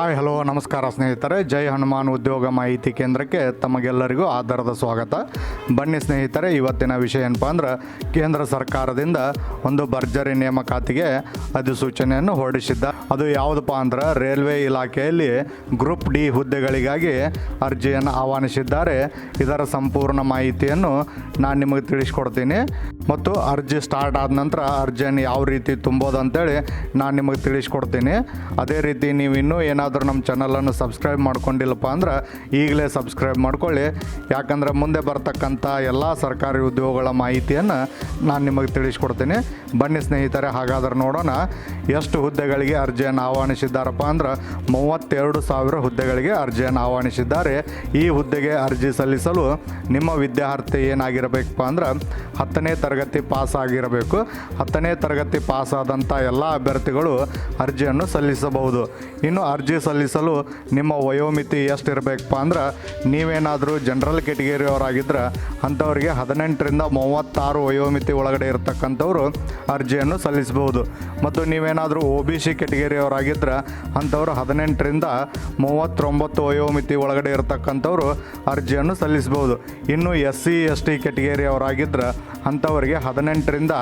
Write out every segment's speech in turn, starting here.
Hi, hello, ನಮಸ್ಕಾರ ಸ್ನೇಹಿತರೆ. ಜೈ ಹನುಮಾನ್ ಉದ್ಯೋಗ ಮಾಹಿತಿ ಕೇಂದ್ರಕ್ಕೆ ತಮಗೆಲ್ಲರಿಗೂ ಆಧಾರದ ಸ್ವಾಗತ. ಬನ್ನಿ ಸ್ನೇಹಿತರೆ, ಇವತ್ತಿನ ವಿಷಯ ಏನಪ್ಪ ಅಂದ್ರೆ, ಕೇಂದ್ರ ಸರ್ಕಾರದಿಂದ ಒಂದು ಭರ್ಜರಿ ನೇಮಕಾತಿಗೆ ಅಧಿಸೂಚನೆಯನ್ನು ಹೊರಡಿಸಿದ್ದ. ಅದು ಯಾವುದಪ್ಪ ಅಂದ್ರೆ, ರೈಲ್ವೆ ಇಲಾಖೆಯಲ್ಲಿ ಗ್ರೂಪ್ ಡಿ ಹುದ್ದೆಗಳಿಗಾಗಿ ಅರ್ಜಿಯನ್ನು ಆಹ್ವಾನಿಸಿದ್ದಾರೆ. ಇದರ ಸಂಪೂರ್ಣ ಮಾಹಿತಿಯನ್ನು ನಾನು ನಿಮಗೆ ತಿಳಿಸ್ಕೊಡ್ತೀನಿ. ಮತ್ತು ಅರ್ಜಿ ಸ್ಟಾರ್ಟ್ ಆದ ನಂತರ ಅರ್ಜಿಯನ್ನು ಯಾವ ರೀತಿ ತುಂಬೋದು ಅಂತೇಳಿ ನಾನು ನಿಮಗೆ ತಿಳಿಸ್ಕೊಡ್ತೀನಿ. ಅದೇ ರೀತಿ ನೀವು ಇನ್ನೂ ಏನಾದರೂ ನಮ್ಮ ಚಾನಲನ್ನು ಸಬ್ಸ್ಕ್ರೈಬ್ ಮಾಡ್ಕೊಂಡಿಲ್ಲಪ್ಪ ಅಂದ್ರೆ ಈಗಲೇ ಸಬ್ಸ್ಕ್ರೈಬ್ ಮಾಡ್ಕೊಳ್ಳಿ. ಯಾಕಂದರೆ ಮುಂದೆ ಬರ್ತಕ್ಕಂಥ ಎಲ್ಲ ಸರ್ಕಾರಿ ಉದ್ಯೋಗಗಳ ಮಾಹಿತಿಯನ್ನು ನಾನು ನಿಮಗೆ ತಿಳಿಸ್ಕೊಡ್ತೀನಿ. ಬನ್ನಿ ಸ್ನೇಹಿತರೆ, ಹಾಗಾದ್ರೆ ನೋಡೋಣ ಎಷ್ಟು ಹುದ್ದೆಗಳಿಗೆ ಅರ್ಜಿಯನ್ನು ಆಹ್ವಾನಿಸಿದ್ದಾರಪ್ಪ ಅಂದ್ರೆ ಮೂವತ್ತೆರಡು ಸಾವಿರ ಹುದ್ದೆಗಳಿಗೆ ಅರ್ಜಿಯನ್ನು ಆಹ್ವಾನಿಸಿದ್ದಾರೆ. ಈ ಹುದ್ದೆಗೆ ಅರ್ಜಿ ಸಲ್ಲಿಸಲು ನಿಮ್ಮ ವಿದ್ಯಾರ್ಥಿ ಏನಾಗಿರಬೇಕಪ್ಪ ಅಂದ್ರೆ ಹತ್ತನೇ ತರಗತಿ ಪಾಸ್ ಆಗಿರಬೇಕು. ಹತ್ತನೇ ತರಗತಿ ಪಾಸ್ ಆದಂಥ ಎಲ್ಲ ಅಭ್ಯರ್ಥಿಗಳು ಅರ್ಜಿಯನ್ನು ಸಲ್ಲಿಸಬಹುದು. ಇನ್ನು ಅರ್ಜಿ ಸಲ್ಲಿಸಲು ನಿಮ್ಮ ವಯೋಮಿತಿ ಎಷ್ಟಿರಬೇಕಪ್ಪ ಅಂದ್ರೆ ನೀವೇನಾದರೂ ಜನರಲ್ ಕೆಟಗರಿಯವರಾಗಿದ್ದರೆ ಅಂಥವ್ರಿಗೆ ಹದಿನೆಂಟರಿಂದ ಮೂವತ್ತಾರು ವಯೋಮಿತಿ ಒಳಗಡೆ ಇರತಕ್ಕಂಥವ್ರು ಅರ್ಜಿಯನ್ನು ಸಲ್ಲಿಸಬಹುದು. ಮತ್ತು ನೀವೇನಾದರೂ ಒ ಬಿ ಸಿ ಕೆಟಗರಿಯವರಾಗಿದ್ದರೆ ಅಂಥವ್ರು ಹದಿನೆಂಟರಿಂದ ಮೂವತ್ತೊಂಬತ್ತು ವಯೋಮಿತಿ ಒಳಗಡೆ ಇರತಕ್ಕಂಥವ್ರು ಅರ್ಜಿಯನ್ನು ಸಲ್ಲಿಸಬಹುದು. ಇನ್ನು ಎಸ್ ಸಿ ಎಸ್ ಟಿ ಕೆಟಗರಿಯವರಾಗಿದ್ದರೆ ಅಂಥವರಿಗೆ ಹದಿನೆಂಟರಿಂದ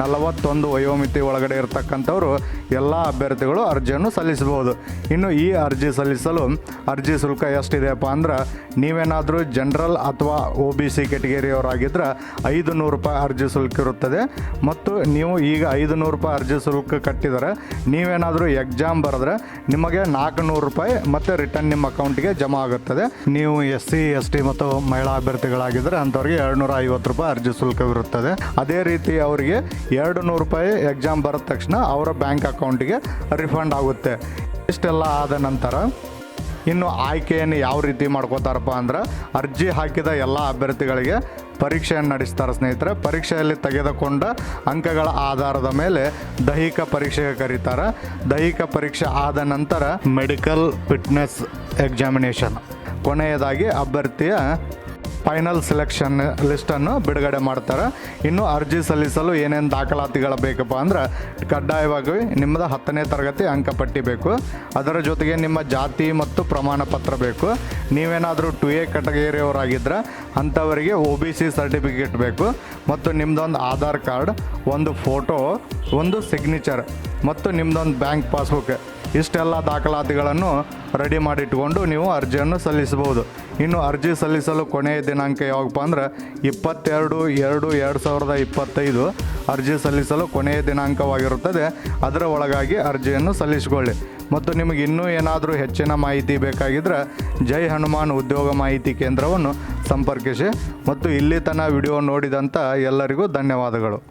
ನಲವತ್ತೊಂದು ವಯೋಮಿತಿ ಒಳಗಡೆ ಇರತಕ್ಕಂಥವರು ಎಲ್ಲ ಅಭ್ಯರ್ಥಿಗಳು ಅರ್ಜಿಯನ್ನು ಸಲ್ಲಿಸಬಹುದು. ಇನ್ನು ಈ ಅರ್ಜಿ ಸಲ್ಲಿಸಲು ಅರ್ಜಿ ಶುಲ್ಕ ಎಷ್ಟಿದೆಯಪ್ಪ ಅಂದ್ರೆ ನೀವೇನಾದರೂ ಜನರಲ್ ಅಥವಾ ಒ ಬಿ ಸಿ ಕೆಟಗರಿಯವರಾಗಿದ್ದರೆ ಐದು ನೂರು ರೂಪಾಯಿ ಅರ್ಜಿ ಶುಲ್ಕ ಇರುತ್ತದೆ. ಮತ್ತು ನೀವು ಈಗ ಐದು ನೂರು ರೂಪಾಯಿ ಅರ್ಜಿ ಶುಲ್ಕ ಕಟ್ಟಿದರೆ ನೀವೇನಾದರೂ ಎಕ್ಸಾಮ್ ಬರೆದ್ರೆ ನಿಮಗೆ ನಾಲ್ಕು ನೂರು ರೂಪಾಯಿ ಮತ್ತು ರಿಟರ್ನ್ ನಿಮ್ಮ ಅಕೌಂಟಿಗೆ ಜಮಾ ಆಗುತ್ತದೆ. ನೀವು ಎಸ್ ಸಿ, ಎಸ್ ಟಿ ಮತ್ತು ಮಹಿಳಾ ಅಭ್ಯರ್ಥಿಗಳಾಗಿದ್ದರೆ ಅಂಥವ್ರಿಗೆ ಎರಡು ನೂರ ಐವತ್ತು ರೂಪಾಯಿ ಅರ್ಜಿ ಶುಲ್ಕವಿರುತ್ತದೆ. ಅದೇ ರೀತಿ ಅವರಿಗೆ ಎರಡು ನೂರು ರೂಪಾಯಿ ಎಕ್ಸಾಮ್ ಬರೋದ ತಕ್ಷಣ ಅವರ ಬ್ಯಾಂಕ್ ಅಕೌಂಟಿಗೆ ರಿಫಂಡ್ ಆಗುತ್ತೆ. ಇಷ್ಟೆಲ್ಲ ಆದ ನಂತರ ಇನ್ನು ಆಯ್ಕೆಯನ್ನು ಯಾವ ರೀತಿ ಮಾಡ್ಕೋತಾರಪ್ಪ ಅಂದ್ರೆ ಅರ್ಜಿ ಹಾಕಿದ ಎಲ್ಲ ಅಭ್ಯರ್ಥಿಗಳಿಗೆ ಪರೀಕ್ಷೆಯನ್ನು ನಡೆಸ್ತಾರೆ ಸ್ನೇಹಿತರೆ. ಪರೀಕ್ಷೆಯಲ್ಲಿ ತೆಗೆದುಕೊಂಡ ಅಂಕಗಳ ಆಧಾರದ ಮೇಲೆ ದೈಹಿಕ ಪರೀಕ್ಷೆಗೆ ಕರೀತಾರೆ. ದೈಹಿಕ ಪರೀಕ್ಷೆ ಆದ ನಂತರ ಮೆಡಿಕಲ್ ಫಿಟ್ನೆಸ್ ಎಕ್ಸಾಮಿನೇಷನ್ ಕೊನೆಯದಾಗಿ ಅಭ್ಯರ್ಥಿಯ ಫೈನಲ್ ಸೆಲೆಕ್ಷನ್ ಲಿಸ್ಟನ್ನು ಬಿಡುಗಡೆ ಮಾಡ್ತಾರೆ. ಇನ್ನು ಅರ್ಜಿ ಸಲ್ಲಿಸಲು ಏನೇನು ದಾಖಲಾತಿಗಳು ಬೇಕಪ್ಪ ಅಂದ್ರೆ ಕಡ್ಡಾಯವಾಗಿ ನಿಮ್ಮದು ಹತ್ತನೇ ತರಗತಿ ಅಂಕಪಟ್ಟಿ ಬೇಕು. ಅದರ ಜೊತೆಗೆ ನಿಮ್ಮ ಜಾತಿ ಮತ್ತು ಪ್ರಮಾಣ ಪತ್ರ ಬೇಕು. ನೀವೇನಾದರೂ ಟು ಎ ಕೆಟಗರಿಯವರಾಗಿದ್ದರೆ ಅಂಥವರಿಗೆ ಒ ಬಿ ಸಿ ಸರ್ಟಿಫಿಕೇಟ್ ಬೇಕು. ಮತ್ತು ನಿಮ್ಮದೊಂದು ಆಧಾರ್ ಕಾರ್ಡ್, ಒಂದು ಫೋಟೋ ಒಂದು ಸಿಗ್ನೇಚರ್ ಮತ್ತು ನಿಮ್ಮದೊಂದು ಬ್ಯಾಂಕ್ ಪಾಸ್ಬುಕ್ ಇಷ್ಟೆಲ್ಲ ದಾಖಲಾತಿಗಳನ್ನು ರೆಡಿ ಮಾಡಿಟ್ಕೊಂಡು ನೀವು ಅರ್ಜಿಯನ್ನು ಸಲ್ಲಿಸಬಹುದು. ಇನ್ನು ಅರ್ಜಿ ಸಲ್ಲಿಸಲು ಕೊನೆಯ ದಿನಾಂಕ ಯಾವಾಗಪ್ಪ ಅಂದ್ರೆ ಇಪ್ಪತ್ತೆರಡು ಎರಡು ಎರಡು ಸಾವಿರದ ಇಪ್ಪತ್ತೈದು. ಅರ್ಜಿ ಸಲ್ಲಿಸಲು ಕೊನೆಯ ದಿನಾಂಕವಾಗಿರುತ್ತದೆ. ಅದರ ಒಳಗಾಗಿ ಅರ್ಜಿಯನ್ನು ಸಲ್ಲಿಸಿಕೊಳ್ಳಿ. ಮತ್ತು ನಿಮಗೆ ಇನ್ನೂ ಏನಾದರೂ ಹೆಚ್ಚಿನ ಮಾಹಿತಿ ಬೇಕಾಗಿದ್ದರೆ ಜೈ ಹನುಮಾನ್ ಉದ್ಯೋಗ ಮಾಹಿತಿ ಕೇಂದ್ರವನ್ನು ಸಂಪರ್ಕಿಸಿ. ಮತ್ತು ಇಲ್ಲಿ ತನ್ನ ವಿಡಿಯೋ ನೋಡಿದಂಥ ಎಲ್ಲರಿಗೂ ಧನ್ಯವಾದಗಳು.